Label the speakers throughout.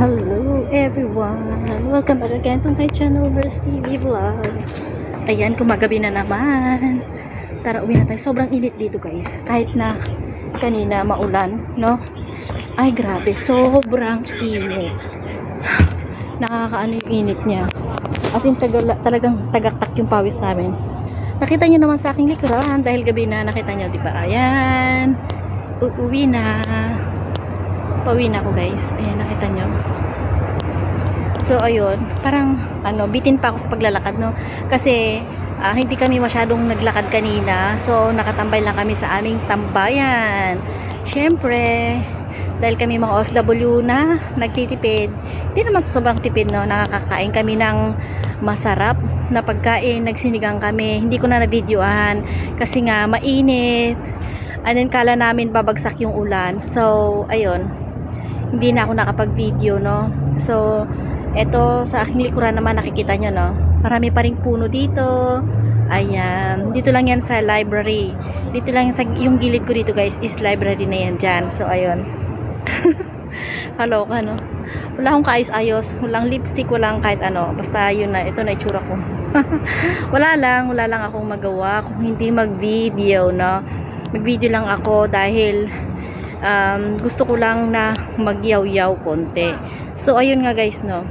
Speaker 1: Hello everyone! Welcome back again to my channel, Verse TV Vlog. Ayan, kumagabi na naman. Tara, uwi na tayo. Sobrang init dito guys. Kahit na kanina maulan, no? Ay, grabe. Sobrang init. Nakakaano yung init niya. As in, tagal, talagang tagaktak yung pawis namin. Nakita nyo naman sa aking likuran dahil gabi na nakita nyo, di ba? Ayan. Uuwi na. Pauwi na ako guys. Ayan, nakita nyo. So, ayun. Parang, ano, bitin pa ako sa paglalakad, no? Kasi, ah, hindi kami masyadong naglakad kanina. So, nakatambay lang kami sa aming tambayan. Siyempre, dahil kami mga OFW na nagtitipid, hindi naman sobrang tipid, no? Nakakakain kami ng masarap na pagkain. Nagsinigang kami. Hindi ko na na-videoan kasi nga, mainit. And then, kala namin babagsak yung ulan. So, ayun hindi na ako nakapag-video, no? So, eto sa aking likuran naman nakikita nyo, no? Marami pa ring puno dito. Ayan. Dito lang yan sa library. Dito lang yan sa, yung gilid ko dito, guys, is library na yan dyan. So, ayun. Hello ka, no? Wala akong kaayos-ayos. Walang lipstick, walang kahit ano. Basta yun na. Ito na itsura ko. wala lang. Wala lang akong magawa kung hindi mag-video, no? Mag-video lang ako dahil um, gusto ko lang na magyaw-yaw konti. So, ayun nga guys, no.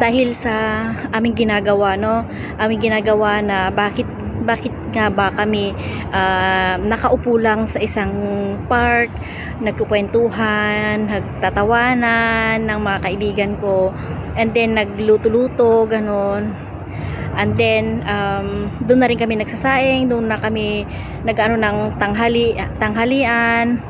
Speaker 1: Dahil sa aming ginagawa, no, aming ginagawa na bakit bakit nga ba kami uh, nakaupo lang sa isang park, nagkukwentuhan, nagtatawanan ng mga kaibigan ko, and then nagluto-luto, ganon. And then, um, doon na rin kami nagsasaing, doon na kami nag-ano ng tanghali, tanghalian,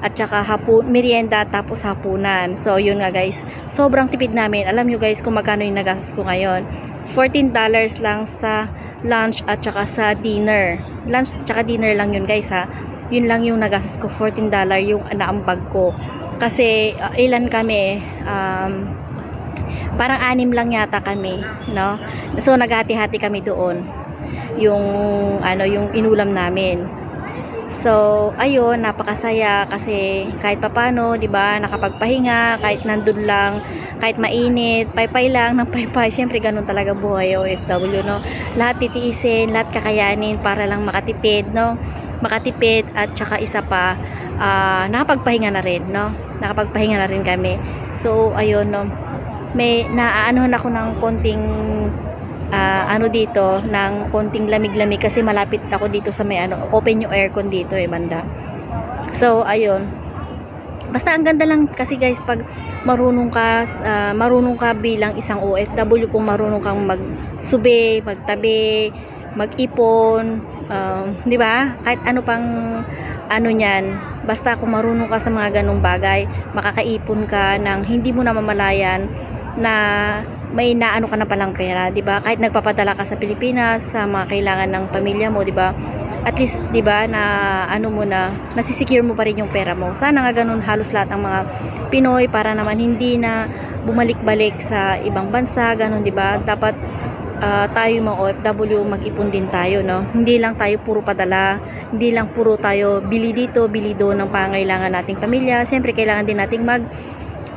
Speaker 1: at saka hapon, merienda tapos hapunan. So, yun nga guys. Sobrang tipid namin. Alam nyo guys kung magkano yung nagastos ko ngayon. $14 lang sa lunch at saka sa dinner. Lunch at saka dinner lang yun guys ha. Yun lang yung nagastos ko. $14 yung naambag ko. Kasi uh, ilan kami, um, parang anim lang yata kami, no? So, naghati-hati kami doon. Yung, ano, yung inulam namin. So, ayun, napakasaya kasi kahit papano, 'di ba, nakapagpahinga, kahit nandun lang, kahit mainit, paypay lang ng paypay. Syempre ganun talaga buhay OFW, no. Lahat titiisin, lahat kakayanin para lang makatipid, no. Makatipid at saka isa pa, uh, nakapagpahinga na rin, no. Nakapagpahinga na rin kami. So, ayun, no. May naaanuhan ako ng konting uh, ano dito ng konting lamig-lamig kasi malapit ako dito sa may ano open yung aircon dito eh banda. So ayun. Basta ang ganda lang kasi guys pag marunong ka uh, marunong ka bilang isang OFW kung marunong kang magsube magtabi mag-ipon um, di ba? Kahit ano pang ano niyan basta kung marunong ka sa mga ganong bagay makakaipon ka ng hindi mo namamalayan na may naano ka na palang pera, 'di ba? Kahit nagpapadala ka sa Pilipinas sa mga kailangan ng pamilya mo, 'di ba? At least 'di ba na ano mo na nasisecure mo pa rin yung pera mo. Sana nga ganun halos lahat ng mga Pinoy para naman hindi na bumalik-balik sa ibang bansa, ganun 'di ba? Dapat uh, tayo mga OFW mag-ipon din tayo, no? Hindi lang tayo puro padala, hindi lang puro tayo bili dito, bili doon ng pangailangan nating pamilya. Siyempre kailangan din nating mag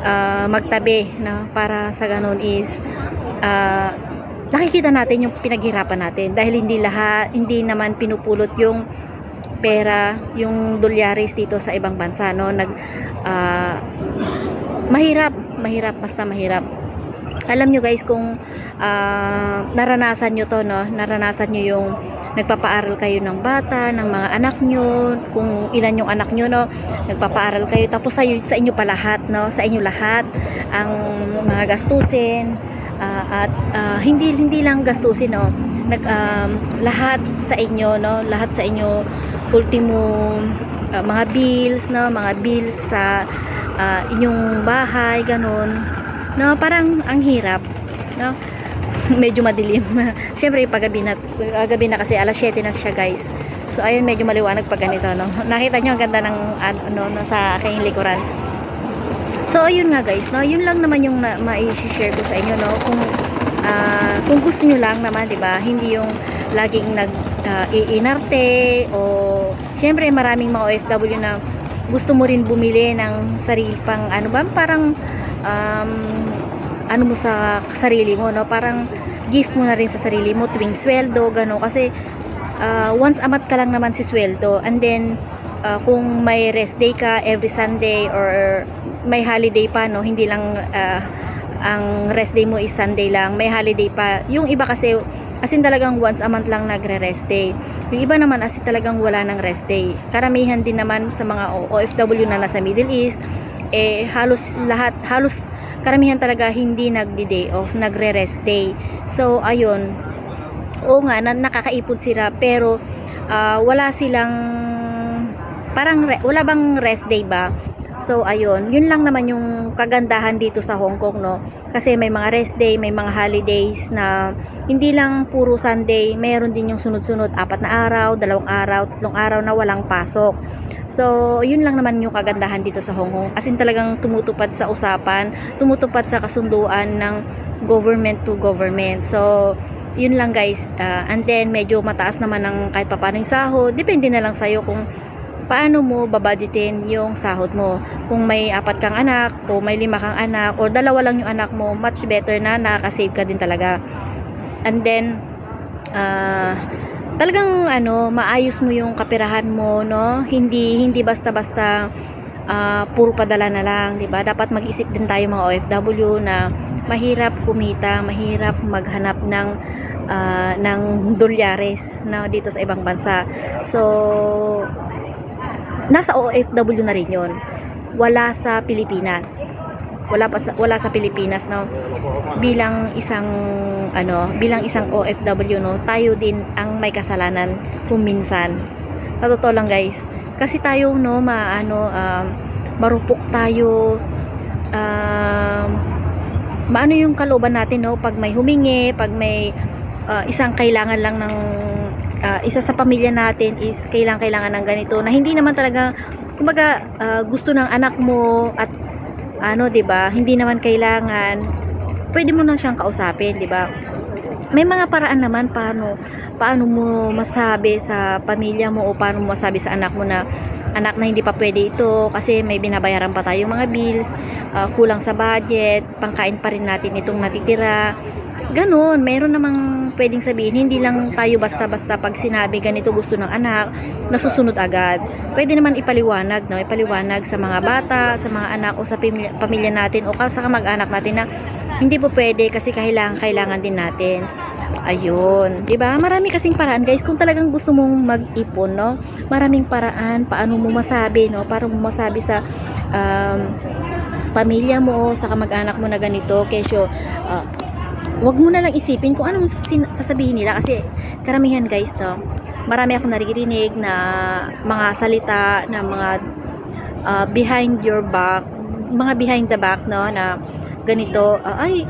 Speaker 1: uh, magtabi na para sa ganun is uh, nakikita natin yung pinaghirapan natin. Dahil hindi lahat hindi naman pinupulot yung pera yung dolyaris dito sa ibang bansa no? Nag uh, mahirap mahirap basta mahirap. Alam nyo guys kung uh, naranasan nyo to no? Naranasan nyo yung nagpapaaral kayo ng bata, ng mga anak nyo, kung ilan yung anak nyo, no, nagpapaaral kayo, tapos sa, sa inyo pa lahat, no, sa inyo lahat, ang mga gastusin, uh, at uh, hindi, hindi lang gastusin, no, nag, um, lahat sa inyo, no, lahat sa inyo, ultimo, uh, mga bills, no, mga bills sa uh, inyong bahay, ganun, no, parang ang hirap, no, medyo madilim. Siyempre, paggabi na, gabi na kasi alas 7 na siya, guys. So, ayun, medyo maliwanag pag ganito, no. Nakita nyo ang ganda ng, ano, no, sa aking likuran. So, ayun nga, guys, no. Yun lang naman yung ma-share ko sa inyo, no. Kung, uh, kung gusto nyo lang naman, di ba Hindi yung laging nag uh, iinarte o, siyempre, maraming mga OFW na gusto mo rin bumili ng sarili pang ano ba parang um, ano mo sa sarili mo no? Parang gift mo na rin sa sarili mo tuwing sweldo gano kasi ah, once a month ka lang naman si sweldo and then ah, kung may rest day ka every Sunday or may holiday pa no? Hindi lang ah, ang rest day mo is Sunday lang may holiday pa. Yung iba kasi as in talagang once a month lang nagre-rest day. Yung iba naman as in talagang wala ng rest day. Karamihan din naman sa mga OFW na nasa Middle East eh halos lahat halos karamihan talaga hindi nagdi-day off nagre-rest day. So ayun. Oo nga na, nakakaipon sila pero ah, wala silang parang re- wala bang rest day ba? So ayun. Yun lang naman yung kagandahan dito sa Hong Kong no? Kasi may mga rest day may mga holidays na hindi lang puro Sunday mayroon din yung sunod-sunod apat na araw dalawang araw tatlong araw na walang pasok So, yun lang naman yung kagandahan dito sa Hong Kong. As in talagang tumutupad sa usapan, tumutupad sa kasunduan ng government to government. So, yun lang guys. Ah, and then, medyo mataas naman ng kahit papaano yung sahod. Depende na lang sa'yo kung paano mo babudgetin yung sahod mo. Kung may apat kang anak, o may lima kang anak, or dalawa lang yung anak mo, much better na nakakasave ka din talaga. And then, ah talagang ano, maayos mo yung kapirahan mo, no? Hindi hindi basta-basta ah, puro padala na lang, 'di ba? Dapat mag-isip din tayo mga OFW na mahirap kumita, mahirap maghanap ng ah, ng dolyares na dito sa ibang bansa. So nasa OFW na rin 'yon. Wala sa Pilipinas. Wala pa sa, wala sa Pilipinas no bilang isang ano, bilang isang OFW no, tayo din ang may kasalanan kung minsan. Sa totoo lang guys. Kasi tayo no, maano um, marupok tayo um, maano yung kalooban natin no pag may humingi, pag may uh, isang kailangan lang ng uh, isa sa pamilya natin is kailangan kailangan ng ganito na hindi naman talaga kumbaga uh, gusto ng anak mo at ano 'di ba hindi naman kailangan pwede mo na siyang kausapin 'di ba? May mga paraan naman paano paano mo masabi sa pamilya mo o paano mo masabi sa anak mo na anak na hindi pa pwede ito kasi may binabayaran pa tayong mga bills ah, kulang sa budget pangkain pa rin natin itong natitira. Ganun meron namang pwedeng sabihin hindi lang tayo basta-basta pag sinabi ganito gusto ng anak nasusunod agad. Pwede naman ipaliwanag no? Ipaliwanag sa mga bata sa mga anak o sa pamilya, pamilya natin o sa kamag-anak natin na hindi po pwede kasi kailangan kailangan din natin. Ayun. 'di ba marami kasing paraan guys. Kung talagang gusto mong mag-ipon no? Maraming paraan paano mo masabi no? Para mo masabi sa um, pamilya mo sa kamag-anak mo na ganito kesyo. Uh, wag mo na lang isipin kung anong sasabihin nila. Kasi karamihan guys to marami akong naririnig na mga salita na mga uh, behind your back mga behind the back no? Na ganito ah, ay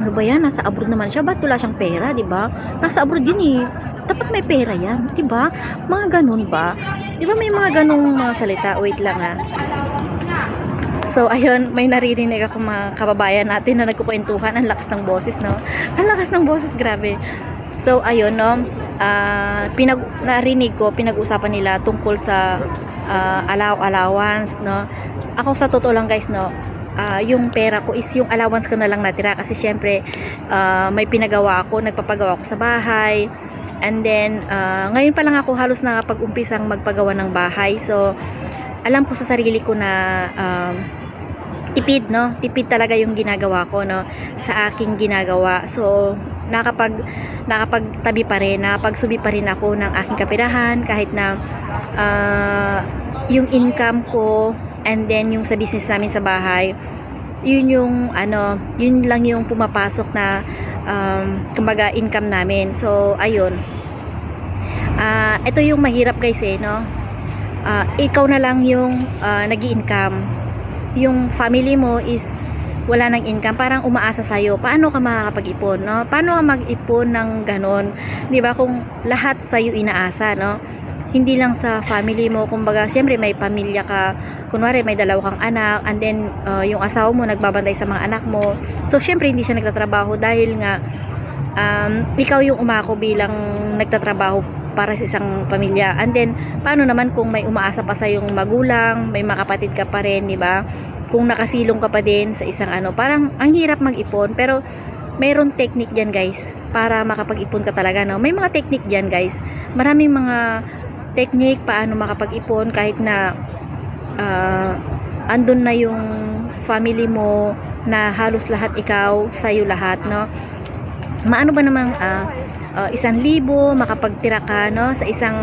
Speaker 1: ano ba yan nasa abroad naman siya ba't wala siyang pera di ba nasa abroad yun eh dapat may pera yan di ba mga ganun ba di ba may mga ganung mga salita wait lang ah So, ayun, may naririnig ako mga kababayan natin na nagkukwentuhan. Ang lakas ng boses, no? Ang lakas ng boses, grabe. So, ayun, no? ah pinag narinig ko, pinag-usapan nila tungkol sa allow allowance, no? Ako sa totoo lang, guys, no? Ah, yung pera ko is yung allowance ko na lang natira kasi syempre ah, may pinagawa ako, nagpapagawa ako sa bahay. And then, ah, ngayon pa lang ako halos nakapag-umpisang magpagawa ng bahay. So, alam ko sa sarili ko na um, tipid no tipid talaga yung ginagawa ko no sa aking ginagawa so nakapag nakapagtabi pa rin nakapagsubi pa rin ako ng aking kapirahan kahit na ah, yung income ko and then yung sa business namin sa bahay yun yung ano yun lang yung pumapasok na um, kumbaga income namin so ayun ah ito yung mahirap guys eh no ah, ikaw na lang yung uh, nag income yung family mo is wala ng income, parang umaasa sa'yo. Paano ka makakapag-ipon, no? Paano ka mag-ipon ng ganon? Di ba? Kung lahat sa'yo inaasa, no? Hindi lang sa family mo. Kumbaga, siyempre may pamilya ka. Kunwari, may dalawa kang anak. And then, uh, yung asawa mo nagbabantay sa mga anak mo. So, siyempre, hindi siya nagtatrabaho dahil nga um, ikaw yung umako bilang nagtatrabaho para sa isang pamilya. And then, paano naman kung may umaasa pa sa yung magulang, may mga kapatid ka pa rin, di ba? Kung nakasilong ka pa din sa isang ano, parang ang hirap mag-ipon, pero mayroon technique diyan guys para makapag-ipon ka talaga no may mga technique diyan guys maraming mga technique paano makapag-ipon kahit na ah, andun na yung family mo na halos lahat ikaw sa'yo lahat no? Maano ba namang ah, ah, isang libo makapagtira ka no? Sa isang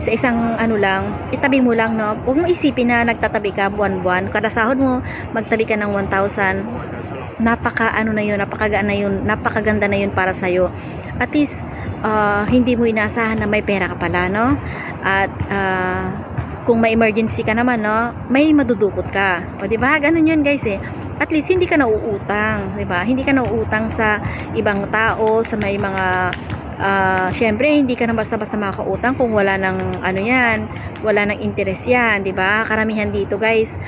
Speaker 1: sa isang ano lang itabi mo lang no? Huwag mo isipin na nagtatabi ka buwan-buwan. Kada sahod mo magtabi ka ng 1,000 napaka ano na yun napakagaan na yun napakaganda na yun para sa'yo. At least ah, hindi mo inaasahan na may pera ka pala no? At ah, kung may emergency ka naman no may madudukot ka. O di ba? Ganun yun guys eh. At least hindi ka nauutang, 'di ba? Hindi ka nauutang sa ibang tao, sa may mga ah syempre hindi ka na basta-basta makakautang kung wala ng ano 'yan, wala ng interest 'yan, 'di ba? Karamihan dito, guys,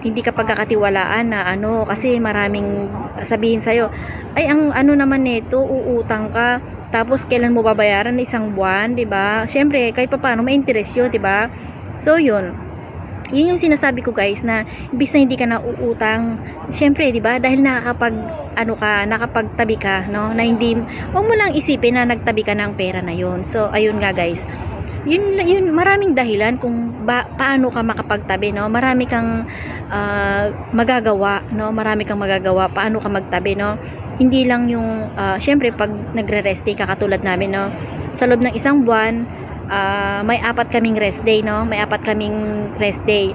Speaker 1: hindi ka pagkakatiwalaan na ano kasi maraming sabihin sa'yo ay ang ano naman nito uutang ka tapos kailan mo babayaran? Isang buwan di ba? Syempre kahit papaano may interest yun 'di ba so yun. Yun yung sinasabi ko guys na imbis na hindi ka na uutang syempre 'di ba dahil nakakapag ano ka nakapagtabi ka no na hindi wag mo lang isipin na nagtabi ka ng pera na yun. So ayun nga guys. Yun yun maraming dahilan kung ba, paano ka makapagtabi no. Marami kang ah, magagawa no. Marami kang magagawa paano ka magtabi no. Hindi lang yung ah, syempre pag nagre-rest ka katulad namin no. Sa loob ng isang buwan ah, may apat kaming rest day no? May apat kaming rest day.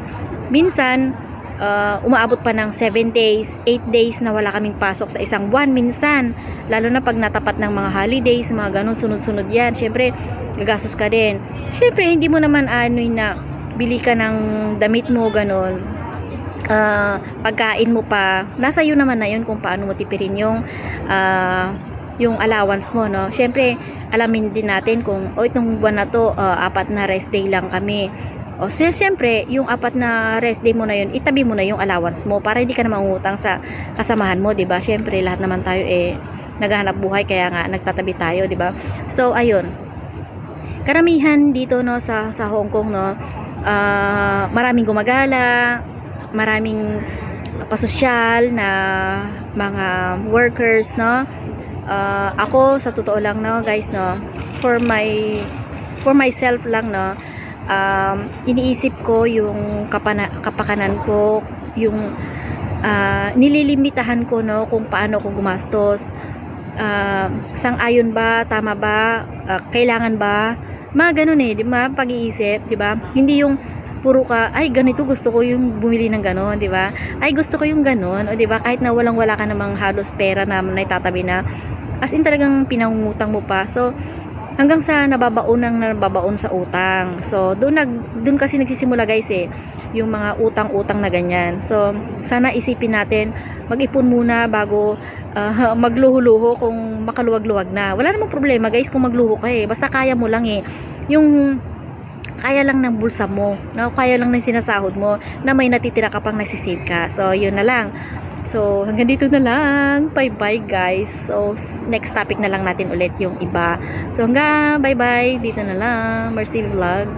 Speaker 1: Minsan ah, umaabot pa ng 7 days 8 days na wala kaming pasok sa isang buwan minsan. Lalo na pag natapat ng mga holidays mga ganun sunod-sunod yan. Syempre gagastos ka din. Syempre hindi mo naman ano na bili ka ng damit mo ganun. Ah, pagkain mo pa. Nasa iyo naman na yun kung paano mo tipirin yung ah, yung allowance mo no? Syempre alamin din natin kung o itong buwan na to ah, apat na rest day lang kami. O si syempre yung apat na rest day mo na yun itabi mo na yung allowance mo para hindi ka na mangutang sa kasamahan mo ba? Syempre lahat naman tayo eh naghahanap buhay kaya nga nagtatabi tayo ba? So ayun. Karamihan dito no sa sa Hong Kong no ah, maraming gumagala maraming pasosyal na mga workers no Ah, ako sa totoo lang no guys no for my for myself lang no um, iniisip ko yung kapana, kapakanan ko yung ah, nililimitahan ko no kung paano ko gumastos. Ah, sang-ayon ba tama ba Ah, kailangan ba? Mga ganun eh di ba pag-iisip di ba? Hindi yung puro ka ay ganito gusto ko yung bumili ng ganon di ba? Ay gusto ko yung ganon o di ba? Kahit na walang wala ka namang halos pera na naitatabi na as in talagang pinangungutang mo pa. So hanggang sa nababaon ng nababaon sa utang. So doon nag doon kasi nagsisimula guys eh yung mga utang-utang na ganyan. So sana isipin natin mag-ipon muna bago ah, magluho-luho kung makaluwag-luwag na. Wala namang problema guys kung magluho ka eh. Basta kaya mo lang eh. Yung kaya lang ng bulsa mo no? kaya lang ng sinasahod mo na may natitira ka pang nasisave ka. So yun na lang So, hanggang dito na lang. Bye-bye, guys. So, next topic na lang natin ulit yung iba. So, hanggang bye-bye. Dito na lang. Mercy Vlog.